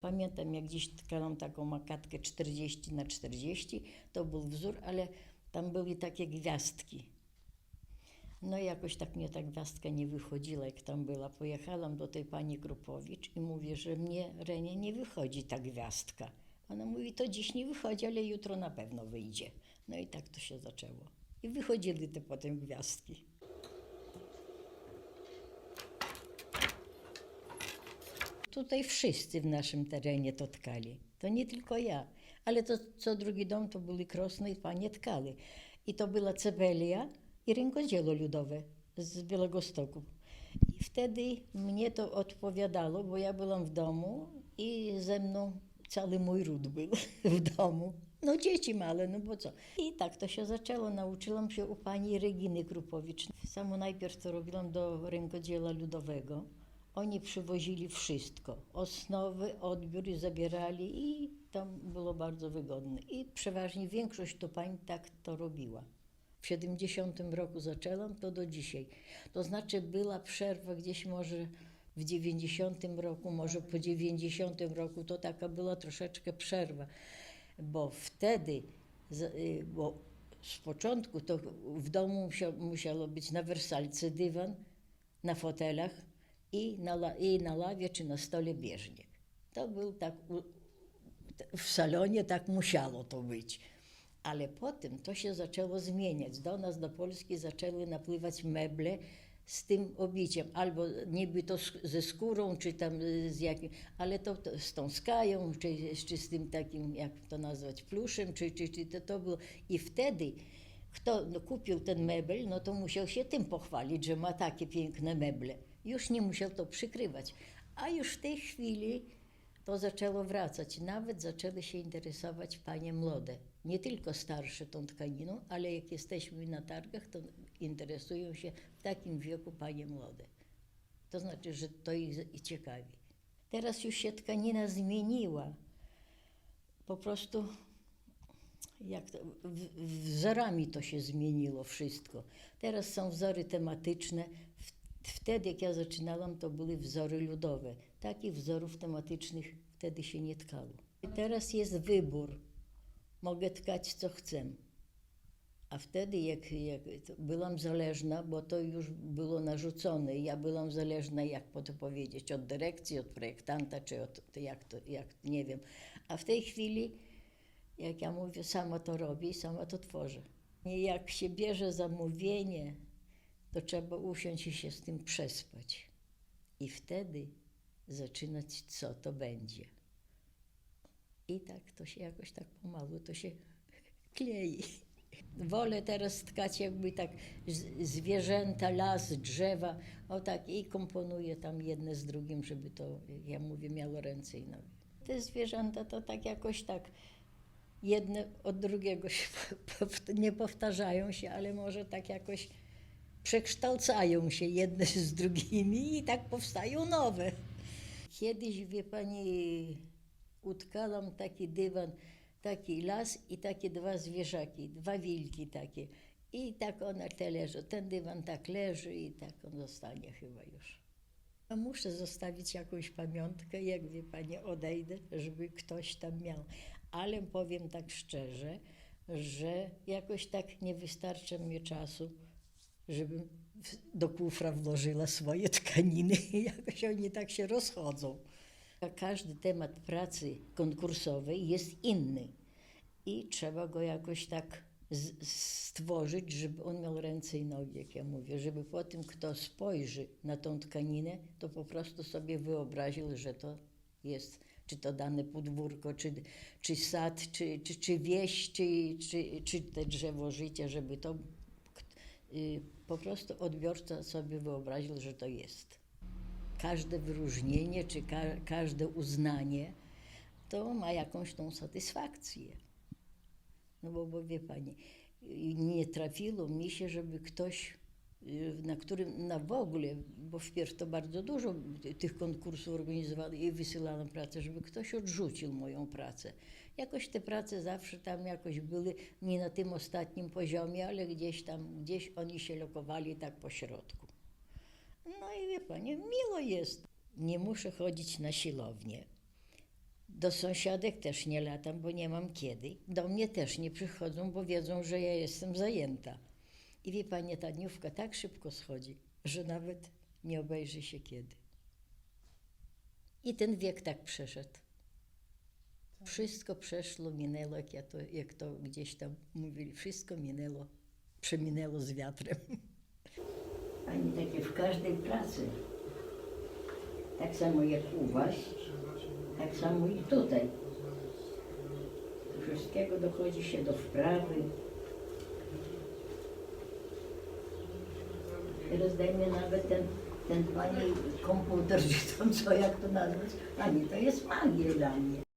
Pamiętam, jak gdzieś tkałam taką makatkę 40 na 40, to był wzór, ale tam były takie gwiazdki. No i jakoś tak mnie ta gwiazdka nie wychodziła, jak tam była. Pojechałam do tej pani Krupowicz i mówię, że mnie, Renie, nie wychodzi ta gwiazdka. Ona mówi, to dziś nie wychodzi, ale jutro na pewno wyjdzie. No i tak to się zaczęło. I wychodziły te potem gwiazdki. Tutaj wszyscy w naszym terenie to tkali. To nie tylko ja, ale to co drugi dom to byli krosne i panie tkali. I to była cebelia i rękodzieło ludowe z Białegostoku. I wtedy mnie to odpowiadało, bo ja byłam w domu i ze mną cały mój ród był w domu. No dzieci małe, no bo co. I tak to się zaczęło. Nauczyłam się u pani Reginy Krupowicz. Samo najpierw to robiłam do rękodzieła ludowego. Oni przywozili wszystko. Osnowy, odbiór i zabierali i tam było bardzo wygodne. I przeważnie większość to pań tak to robiła. W 70 roku zaczęłam, to do dzisiaj. To znaczy była przerwa gdzieś może w 90 roku, może po 90 roku, to taka była troszeczkę przerwa, bo wtedy, y, bo z początku to w domu musiał, musiało być na wersalce dywan, na fotelach i na, i na lawie czy na stole bieżnik. To był tak, w salonie tak musiało to być. Ale potem to się zaczęło zmieniać. Do nas, do Polski zaczęły napływać meble z tym obiciem, albo niby to ze skórą, czy tam y, z jakim, ale to, to z tą skają, czy, czy z tym takim, jak to nazwać, pluszem, czy, czy, czy to, to było. I wtedy kto no, kupił ten mebel, no to musiał się tym pochwalić, że ma takie piękne meble. Już nie musiał to przykrywać. A już w tej chwili to zaczęło wracać. Nawet zaczęły się interesować panie młode. Nie tylko starsze tą tkaniną, ale jak jesteśmy na targach, to interesują się w takim wieku panie młode. To znaczy, że to ich ciekawi. Teraz już się tkanina zmieniła. Po prostu jak to, wzorami to się zmieniło wszystko. Teraz są wzory tematyczne. Wtedy, jak ja zaczynałam, to były wzory ludowe. Takich wzorów tematycznych wtedy się nie tkało. Teraz jest wybór. Mogę tkać, co chcę. A wtedy, jak, jak byłam zależna, bo to już było narzucone, ja byłam zależna, jak po to powiedzieć, od dyrekcji, od projektanta, czy od, jak to, jak, nie wiem. A w tej chwili jak ja mówię, sama to robię i sama to tworzę. Jak się bierze zamówienie, to trzeba usiąść i się z tym przespać. I wtedy zaczynać, co to będzie. I tak to się jakoś tak pomału to się klei. Wolę teraz tkać jakby tak zwierzęta, las, drzewa, o tak i komponuję tam jedne z drugim, żeby to, jak ja mówię, miało ręce i nogi. Te zwierzęta to tak jakoś tak jedne od drugiego się nie powtarzają się, ale może tak jakoś przekształcają się jedne z drugimi i tak powstają nowe. Kiedyś, wie pani, utkałam taki dywan, taki las i takie dwa zwierzaki, dwa wilki takie. I tak one te leżą. Ten dywan tak leży i tak on zostanie chyba już. A muszę zostawić jakąś pamiątkę, jak wie pani, odejdę, żeby ktoś tam miał. Ale powiem tak szczerze, że jakoś tak nie wystarcza mi czasu, żebym do kufra włożyła swoje tkaniny. Jakoś oni tak się rozchodzą. Każdy temat pracy konkursowej jest inny i trzeba go jakoś tak stworzyć, żeby on miał ręce i nogi, jak ja mówię, żeby po tym, kto spojrzy na tą tkaninę, to po prostu sobie wyobraził, że to jest czy to dane podwórko, czy, czy sad, czy, czy, czy wieś, czy, czy, czy te drzewo życia, żeby to y, po prostu odbiorca sobie wyobraził, że to jest. Każde wyróżnienie, czy ka- każde uznanie, to ma jakąś tą satysfakcję. No bo, bo wie pani, nie trafiło mi się, żeby ktoś, na którym, na w ogóle, bo wpierw to bardzo dużo ty- tych konkursów organizowano i wysyłano pracę, żeby ktoś odrzucił moją pracę. Jakoś te prace zawsze tam jakoś były nie na tym ostatnim poziomie, ale gdzieś tam, gdzieś oni się lokowali tak po środku. No i wie pani, miło jest. Nie muszę chodzić na siłownię. Do sąsiadek też nie latam, bo nie mam kiedy. Do mnie też nie przychodzą, bo wiedzą, że ja jestem zajęta. I wie pani, ta dniówka tak szybko schodzi, że nawet nie obejrzy się kiedy. I ten wiek tak przeszedł. Wszystko przeszło, minęło, jak, ja to, jak to gdzieś tam mówili, wszystko minęło, przeminęło z wiatrem. Ani takie w każdej pracy. Tak samo jak u Was, tak samo i tutaj. Do wszystkiego dochodzi się do wprawy. Teraz dajmy nawet ten, ten pani komputer, czy tam co, jak to nazwać, ani to jest magia dla mnie.